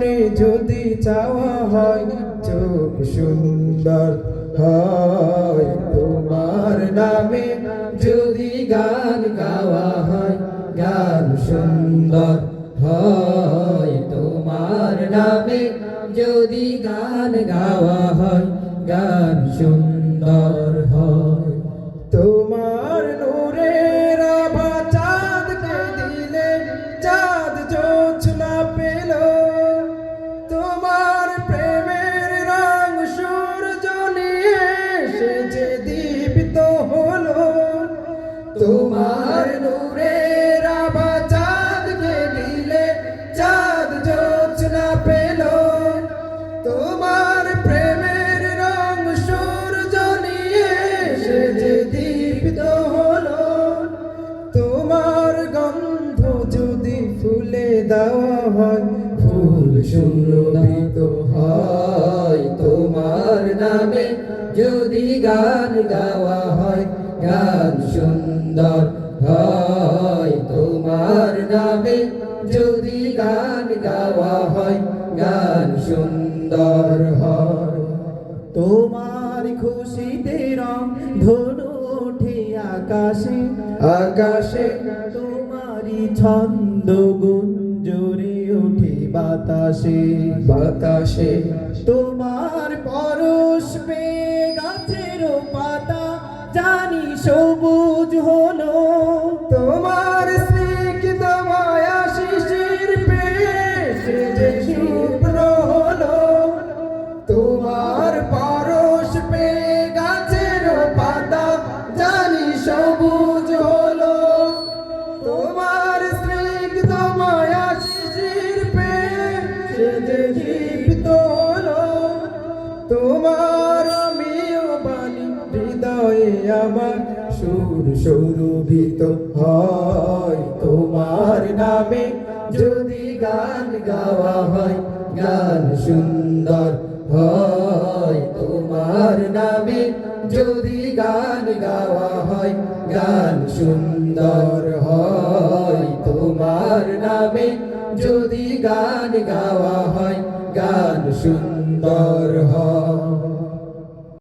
পানে যদি চাওয়া হয়, চোখ সুন্দর হয়। তোমার নামে যদি গান গাওয়া হয়, গান সুন্দর হয়। তোমার নামে যদি গান গাওয়া হয়, গান সুন্দর তোমার নূরের আভা চাঁদকে দিলে চাঁদ জোছনা পেল। তোমার প্রেমের রং সূর্য নিয়ে এসে যে দীপ্ত হলো। তোমার গন্ধ যদি ফুলে দেওয়া হয়, ফুল সুরভিত হয়। তোমার নামে যদি গান গাওয়া হয় গান সুন্দর হয়। তোমার নামে যদি গান গাওয়া হয়, গান সুন্দর হয়। তোমার খুশিতে রং ধনু ওঠে আকাশে আকাশে তোমারই ছন্দ গুঞ্জরে ওঠে বাতাসে। বাতাসে তোমার পরশ পে সবুজ হলো। তোমার স্নিগ্ধ মায়া শিশির পেশে যে শুভ্র হলো। তোমার পরশ পে গাছের পাতা জানি সবুজ হলো। তোমার স্নিগ্ধ মায়া শিশির পেশে যে হৃদয়ে আমার সুর সুরভিত হয়। তোমার নামে যদি গান গাওয়া হয়, গান সুন্দর হয়। তোমার নামে যদি গান গাওয়া হয়, গান সুন্দর হয়। তোমার নামে যদি গান গাওয়া হয়, গান সুন্দর